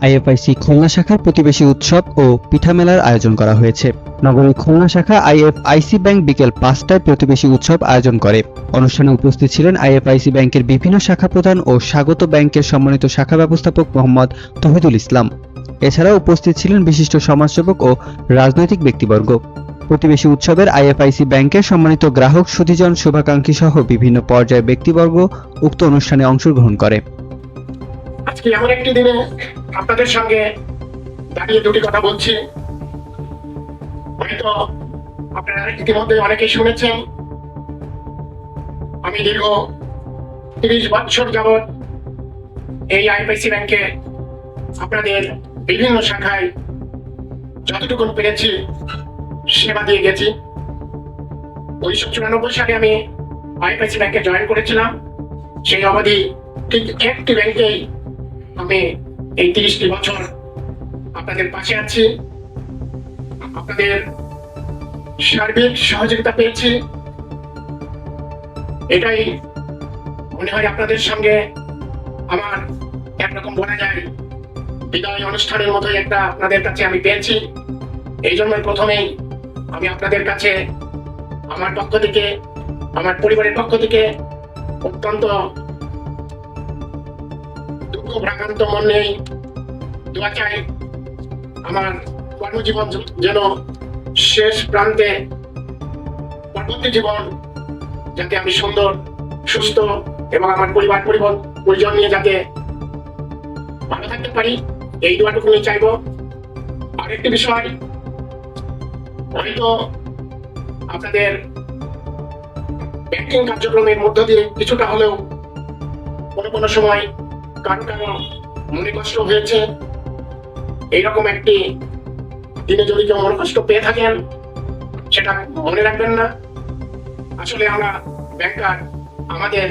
IFIC Khulna শাখার প্রতিবেশী উৎসব ও পিঠা মেলার আয়োজন করা হয়েছে। নগরীর খুলনা শাখা আইএফআইসি ব্যাংক বিকেল পাঁচটায় প্রতিবেশী উৎসব আয়োজন করে। অনুষ্ঠানে উপস্থিত ছিলেন আইএফআইসি ব্যাংকের বিভিন্ন শাখা প্রধান ও স্বাগত ব্যাংকের সম্মানিত শাখা ব্যবস্থাপক মোহাম্মদ তহিদুল ইসলাম। এছাড়াও উপস্থিত ছিলেন বিশিষ্ট সমাজসেবক ও রাজনৈতিক ব্যক্তিবর্গ। প্রতিবেশী উৎসবের আইএফআইসি ব্যাংকের সম্মানিত গ্রাহক, সুধিজন, শুভাকাঙ্ক্ষী সহ বিভিন্ন পর্যায়ের ব্যক্তিবর্গ উক্ত অনুষ্ঠানে অংশগ্রহণ করে। আজকে এমন একটি দিনে আপনাদের সঙ্গে দাঁড়িয়ে দুটি কথা বলছি। হয়তো আপনারা ইতিমধ্যে অনেকেই শুনেছেন, আমি দীর্ঘ তিরিশ বছর যাবৎ এই আইপিসি ব্যাংকে আপনাদের বিভিন্ন শাখায় যতটুকু পেরেছি সেবা দিয়ে গেছি। উনিশশো চুরানব্বই সালে আমি আইপিসি ব্যাংকে জয়েন করেছিলাম। সেই অবধি ঠিক একটি ব্যাংকেই আমি এই তিরিশটি বছর আপনাদের পাশে আছি। আপনাদের সার্বিক সহযোগিতা পেয়েছি। এটাই মনে হয় আপনাদের সঙ্গে আমার একরকম বলা যায় বিদায় অনুষ্ঠানের মতোই একটা আপনাদের কাছে আমি পেয়েছি। এই জন্যই প্রথমেই আমি আপনাদের কাছে আমার পক্ষ থেকে, আমার পরিবারের পক্ষ থেকে অত্যন্ত দুঃখ ভ্রান্ত মন নেই দোয়া চাই আমার কর্মজীবন যেন শেষ প্রান্তে পরবর্তী জীবন যাতে আমি সুন্দর, সুস্থ এবং আমার পরিবার পরিবার পরিজন নিয়ে যাতে ভালো থাকতে পারি, এই দোয়াটুকুনি চাইব। আরেকটি বিষয়, হয়তো আপনাদের ব্যাংকিং কার্যক্রমের মধ্য দিয়ে কিছুটা হলেও কোনো কোনো সময় কারও কারও মনে কষ্ট হয়েছে। এইরকম একটি দিনে যদি কেউ মনে কষ্ট পেয়ে থাকেন, সেটা মনে রাখবেন না। আসলে আমরা ব্যাংকার, আমাদের,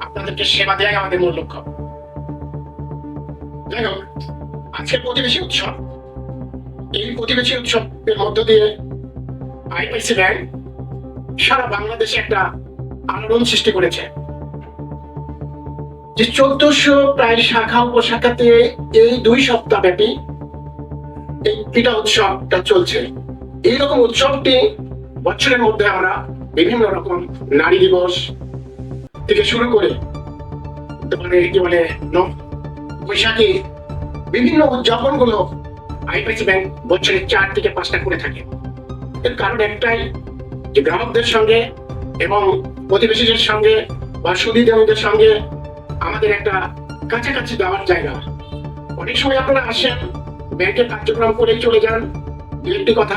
আপনাদেরকে সেবা দেয় আমাদের মূল লক্ষ্য। যাই হোক, আজকের প্রতিবেশী উৎসব, এই প্রতিবেশী উৎসবের মধ্য দিয়ে আইপিসি ব্যাংক সারা বাংলাদেশে একটা আলোড়ন সৃষ্টি করেছে। যে চোদ্দশো প্রায় শাখা উপশাখাতে এই দুই সপ্তাহ ব্যাপী এই পিঠা উৎসবটা চলছে। এইরকম উৎসবটি বছরের মধ্যে আমরা বিভিন্ন রকম নারী দিবস থেকে শুরু করে মানে কি বলে বৈশাখী বিভিন্ন উদযাপনগুলো আইপিসি ব্যাংক বছরে চার থেকে পাঁচটা করে থাকে। এর কারণ একটাই যে গ্রাহকদের সঙ্গে এবং প্রতিবেশীদের সঙ্গে বা সুদীদের সঙ্গে আমাদের একটা কাছাকাছি যাওয়ার জায়গা। অনেক সময় আপনারা আসেন, ব্যাংকের কার্যক্রম করে চলে যান। দু একটি কথা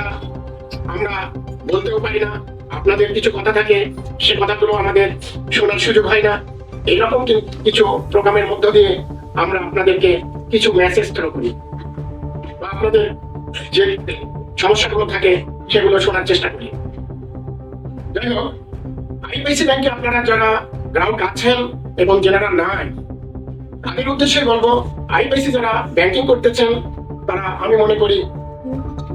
আমরা বলতেও পারি না। আপনাদের কিছু কথা থাকে, সে কথাগুলো আমাদের শোনার সুযোগ হয় না। এইরকম কি- কিছু প্রোগ্রামের মধ্য দিয়ে আমরা আপনাদেরকে কিছু মেসেজ থ্রো করি। বা আপনাদের যে সমস্যাগুলো থাকে, সেগুলো শোনার চেষ্টা করি। যাই হোক, আইপিসি ব্যাংকে আপনারা যারা গ্রাহক আছেন এবং যারা নাই, তাদের উদ্দেশ্যে বলব আইপিসি যারা ব্যাংকিং করতেছেন তারা আমি মনে করি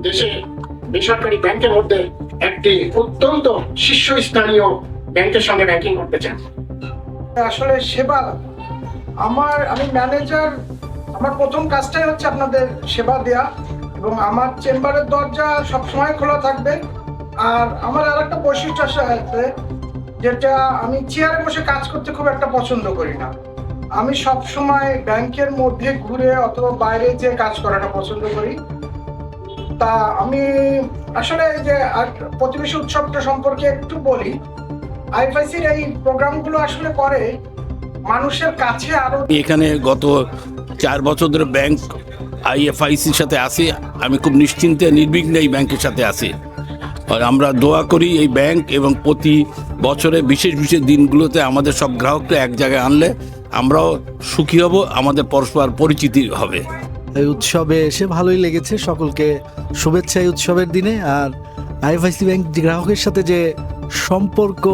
দেশে বেসরকারি ব্যাংকের মধ্যে একটি অত্যন্ত শীর্ষস্থানীয় ব্যাংকের সঙ্গে ব্যাংকিং করতে চান। আসলে সেবা, আমার, আমি ম্যানেজার আমার প্রথম কাজটাই হচ্ছে আপনাদের সেবা দেয়া এবং আমার চেম্বারের দরজা সবসময় খোলা থাকবে। আর আমার আর একটা বৈশিষ্ট্য আছে যেটা আমি চেয়ারে বসে কাজ করতে খুব একটা পছন্দ করি না। আমি সব সময় ব্যাংকের মধ্যে ঘুরে অথবা বাইরে যে কাজ করাটা পছন্দ করি, তা আমি আসলে যে প্রতিবেশী উৎসবটা সম্পর্কে একটু বলি, আইএফআইসির এই প্রোগ্রামগুলো আসলে করে মানুষের কাছে আরও এখানে গত চার বছর ধরে ব্যাংক আইএফআইসির সাথে আছি, আমি খুব নিশ্চিন্তে, নির্বিঘ্নে এই ব্যাংকের সাথে আছি। আর আমরা দোয়া করি এই ব্যাংক এবং প্রতি বছরে বিশেষ বিশেষ দিনগুলোতে আমাদের সব গ্রাহককে এক জায়গায় আনলে আমরাও সুখী হব, আমাদের পরস্পর পরিচিতি হবে। এই উৎসবে এসে ভালোই লেগেছে, সকলকে শুভেচ্ছা এই উৎসবের দিনে। আর আইএফআইসি ব্যাংক গ্রাহকের সাথে যে সম্পর্ক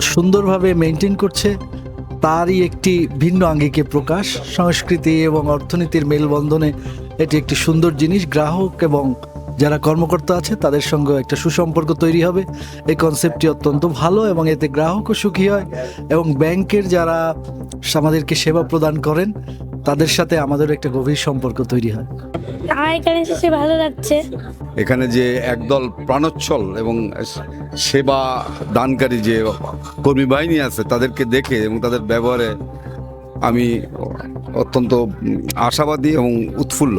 সুন্দরভাবে মেনটেন করছে, তারই একটি ভিন্ন আঙ্গিকে প্রকাশ। সংস্কৃতি এবং অর্থনীতির মেলবন্ধনে এটি একটি সুন্দর জিনিস। গ্রাহক এবং যারা কর্মকর্তা আছে তাদের সঙ্গে একটা সুসম্পর্ক তৈরি হবে। এই কনসেপ্টটি অত্যন্ত ভালো এবং এতে গ্রাহকও সুখী হয় এবং ব্যাংকের যারা আমাদেরকে সেবা প্রদান করেন তাদের সাথে আমাদের একটা গভীর সম্পর্ক তৈরি হয়। এখানে এসে ভালো লাগছে। এখানে যে একদল প্রাণোচ্ছল এবং সেবা দানকারী যে কর্মী বাহিনী আছে তাদেরকে দেখে এবং তাদের ব্যবহারে আমি অত্যন্ত আশাবাদী এবং উৎফুল্ল।